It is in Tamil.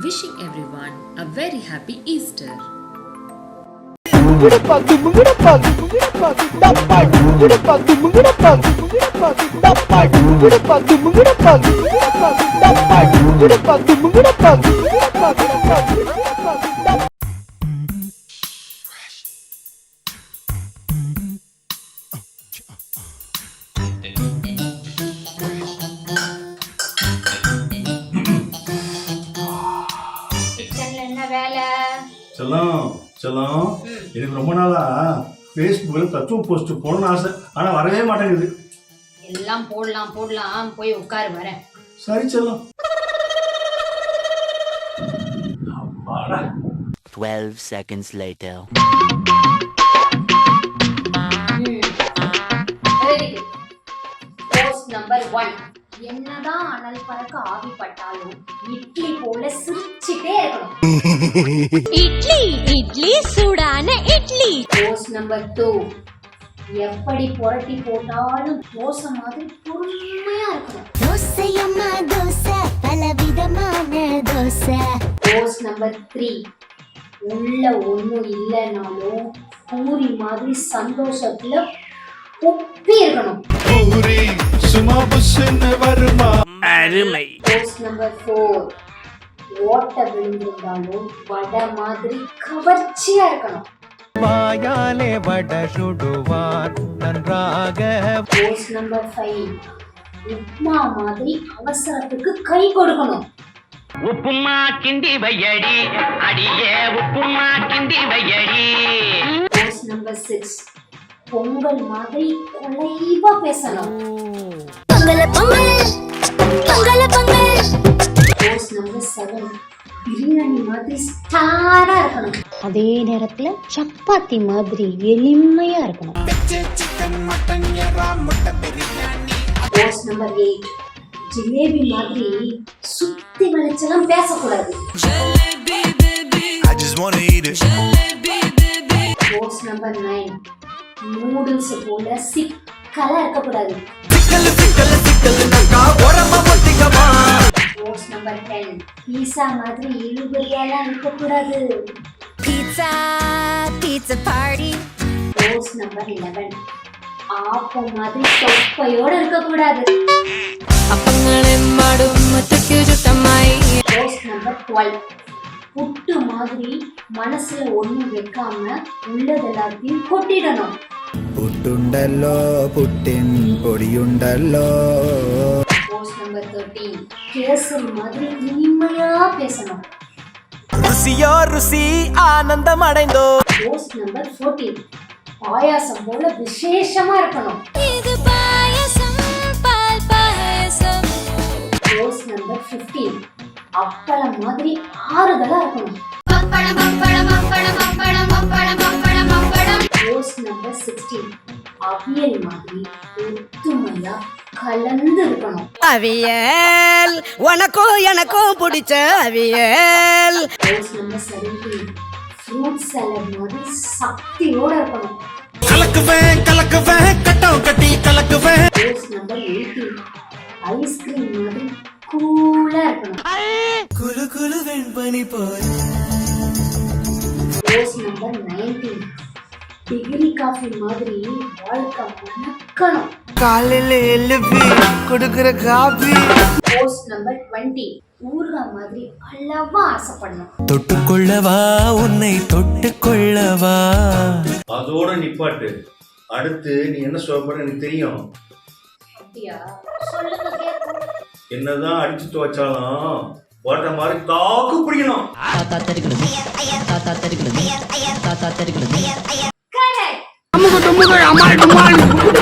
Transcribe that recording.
wishing everyone a very happy Easter. Thank you. செல்லம் செல்லம். எனக்கு ரொம்ப நாளா ஃபேஸ்புக்கில் தத்துவ போஸ்ட் போடணும்னு ஆசை. ஆனால் வரவே மாட்டேங்குது. எல்லாம் போடலாம் போடலாம். போய் உட்காரு வரேன். சரி செல்லம். அப்பாடா. 12 seconds later. நம்பர் ஒன் என்னதான் அனல் பறக்க ஆவிப்பட்டாலும் இட்லி போல இருக்கணும். இட்லி இட்லி சூடான இட்லி. போஸ்ட் நம்பர் டூ எப்படி புரட்டி போட்டாலும் தோசை மாதிரி பொறுமையா இருக்கணும். தோசையம்மா தோசை பலவிதமான தோசை. போஸ்ட் நம்பர் த்ரீ உள்ள ஒண்ணும் இல்லைனாலும் பூரி மாதிரி சந்தோஷத்துல ஒப்பி இருக்கணும். போஸ்ட் நம்பர் ஃபோர் ஓட்ட விழுந்திருந்தாலும் வடை மாதிரி கவர்ச்சியா இருக்கணும். வாயாலே வட சுடுவார் நன்றாக. போஸ்ட் நம்பர் ஃபைவ் உப்மா மாதிரி அவசரத்துக்கு கை கொடுக்கணும். உப்புமா கிண்டி வையடி அடியே உப்புமா கிண்டி வையடி. போஸ்ட் நம்பர் சிக்ஸ் பொங்கல் மாதிரி குலைவா பேசணும். பொங்கல பொங்கல் பொங்கல பொங்கல். செவன் பிரியாணி மாதிரி ஸ்டாரா இருக்கணும். அதே நேரத்துல சப்பாத்தி மாதிரி எளிமையா இருக்கணும். நம்பர் எயிட் ஜிலேபி மாதிரி சுத்தி வளைச்செல்லாம் பேசக்கூடாது. நம்பர் நைன் நூடுல்ஸ் போல சிக்கலா இருக்கக்கூடாது. பீட்சா மாதிரி இழுபறியாலாம் இருக்கக்கூடாது. Pizza pizza party rose number eleven appam மாதிரி தொப்பையோடு இருக்கக்கூடாது. ரோஸ் நம்பர் டுவெல் புட்டு மாதிரி மனசுல ஒண்ணு வைக்காம உள்ளது எல்லாத்தையும் கொட்டிடணும். புட்டுண்டல்லோ புட்டின் பொடியுண்டல்லோ. தேர்ட்டீன் கேசரி மாதிரி இனிமையா பேசணும். ருசியோ ருசி ஆனந்தம் அடைந்தோ போஸ்ட் நம்பர் ஃபோர்டீன் பாயாசம் போல விசேஷமா இருக்கணும். இது பாயசம் பால் payasam. Post number fifteen appalam மாதிரி ஆறுதலா இருக்கணும். Pappadam pappadam pappadam pappadam pappadam pappadam pappadam post number sixteen avial மாதிரி கலந்து இருக்கணும் அவியல் உனக்கும் எனக்கும் பிடிச்ச avial. Number seventeen fruit salad மாதிரி சக்தியோட இருக்கணும். கலக்குவேன் கலக்குவேன் கட்டம் கட்டி கலக்குவேன். Post number eighteen ice cream மாதிரி கூலா இருக்கணும். குலு குலு வெண்பனி போல். Post number nineteen degree coffee மாதிரி வாழ்க்கை மணக்கணும் காலையில எழுப்பி கொடுக்கிற காபி போஸ்ட் நம்பர் டுவெண்ட்டி ஊறுகாய் மாதிரி அளவா ஆசைப்படணும் தொட்டுக்கொள்ளவா உன்னை தொட்டுக்கொள்ளவா அதோட நிப்பாட்டு அடுத்து நீ என்ன சொல்ல எனக்கு தெரியும் அப்படியா சொல்லுங்க கேட்போம் என்னதான் அடிச்சு துவைச்சாலும் ஓட்ட மாதிரி தாக்கு பிடிக்கணும் தாத்தா தெரிகிறது தாத்தா தெரிகிறது தாத்தா தெரிகிறது டுமுகள்